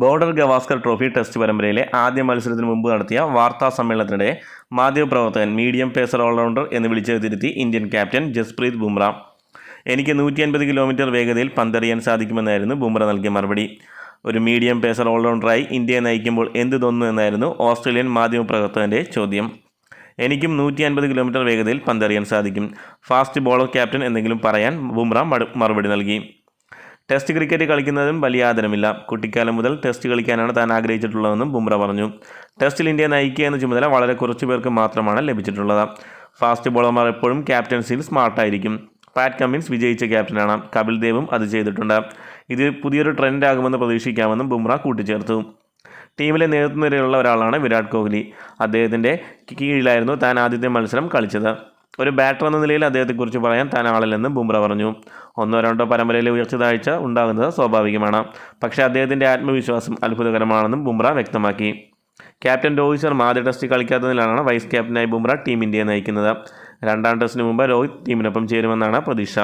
Border Gavaskar trophy test പരമ്പരയിലെ ആദ്യ മത്സരത്തിന് മുമ്പ് നടത്തിയ വാർത്താ സമ്മേളനത്തിനിടെ മാധ്യമപ്രവർത്തകൻ മീഡിയം പേസർ ഓൾറൗണ്ടർ എന്ന് വിളിച്ച് തിരുത്തി ഇന്ത്യൻ ക്യാപ്റ്റൻ ജസ്പ്രീത് ബുംറ. എനിക്ക് നൂറ്റി അൻപത് കിലോമീറ്റർ വേഗതയിൽ പന്തെറിയാൻ സാധിക്കുമെന്നായിരുന്നു ബുംറ നൽകിയ മറുപടി. ഒരു മീഡിയം പേസർ ഓൾറൗണ്ടറായി ഇന്ത്യയെ നയിക്കുമ്പോൾ എന്ത് തോന്നുന്നു എന്നായിരുന്നു ഓസ്ട്രേലിയൻ മാധ്യമപ്രവർത്തകന്റെ ചോദ്യം. എനിക്കും നൂറ്റി അൻപത് കിലോമീറ്റർ വേഗതയിൽ പന്തെറിയാൻ സാധിക്കും. ഫാസ്റ്റ് ബോളർ ക്യാപ്റ്റൻ എന്തെങ്കിലും പറയാൻ ബുംറ മറുപടി നൽകി. ടെസ്റ്റ് ക്രിക്കറ്റ് കളിക്കുന്നതും വലിയ ആദരമില്ല. കുട്ടിക്കാലം മുതൽ ടെസ്റ്റ് കളിക്കാനാണ് താൻ ആഗ്രഹിച്ചിട്ടുള്ളതെന്നും ബുംറ പറഞ്ഞു. ടെസ്റ്റിൽ ഇന്ത്യ നയിക്കുക എന്ന ചുമതല വളരെ കുറച്ചു പേർക്ക് മാത്രമാണ് ലഭിച്ചിട്ടുള്ളത്. ഫാസ്റ്റ് ബോളർമാർ എപ്പോഴും ക്യാപ്റ്റൻസിയിൽ സ്മാർട്ടായിരിക്കും. പാറ്റ് കമ്മിൻസ് വിജയിച്ച ക്യാപ്റ്റനാണ്. കപിൽ ദേവും അത് ചെയ്തിട്ടുണ്ട്. ഇത് പുതിയൊരു ട്രെൻഡാകുമെന്ന് പ്രതീക്ഷിക്കാമെന്നും ബുംറ കൂട്ടിച്ചേർത്തു. ടീമിലെ നേതൃനിരയിലുള്ള ഒരാളാണ് വിരാട് കോഹ്ലി. അദ്ദേഹത്തിന്റെ കീഴിലായിരുന്നു താൻ ആദ്യത്തെ മത്സരം കളിച്ചത്. ഒരു ബാറ്റർ എന്ന നിലയിൽ അദ്ദേഹത്തെക്കുറിച്ച് പറയാൻ താൻ ആളില്ലെന്നും ബുംറ പറഞ്ഞു. ഒന്നോ രണ്ടോ പരമ്പരയിലെ ഉയർച്ച താഴ്ച ഉണ്ടാകുന്നത് സ്വാഭാവികമാണ്. പക്ഷേ അദ്ദേഹത്തിന്റെ ആത്മവിശ്വാസം അത്ഭുതകരമാണെന്നും ബുംറ വ്യക്തമാക്കി. ക്യാപ്റ്റൻ രോഹിത് ശർമ്മ ആദ്യ ടെസ്റ്റ് കളിക്കാത്തതിനാണ് വൈസ് ക്യാപ്റ്റനായി ബുംറ ടീം ഇന്ത്യയെ നയിക്കുന്നത്. രണ്ടാം ടെസ്റ്റിന് മുമ്പ് രോഹിത് ടീമിനൊപ്പം ചേരുമെന്നാണ് പ്രതീക്ഷ.